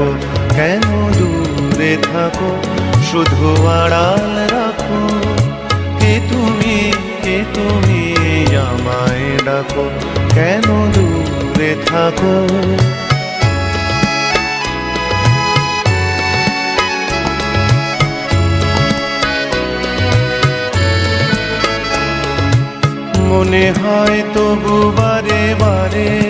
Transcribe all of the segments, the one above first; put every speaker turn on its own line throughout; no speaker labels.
ডাকো কেন দূরে থাকো? শুধু আড়াল রাখো। কে তুমি কে তুমি আমায় ডাকো? কেন দূরে থাকো? মনে হয় তবু বারে বারে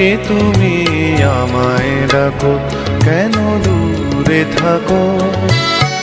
কে তুমি আমায় ডাকো কেন দূরে থাকো?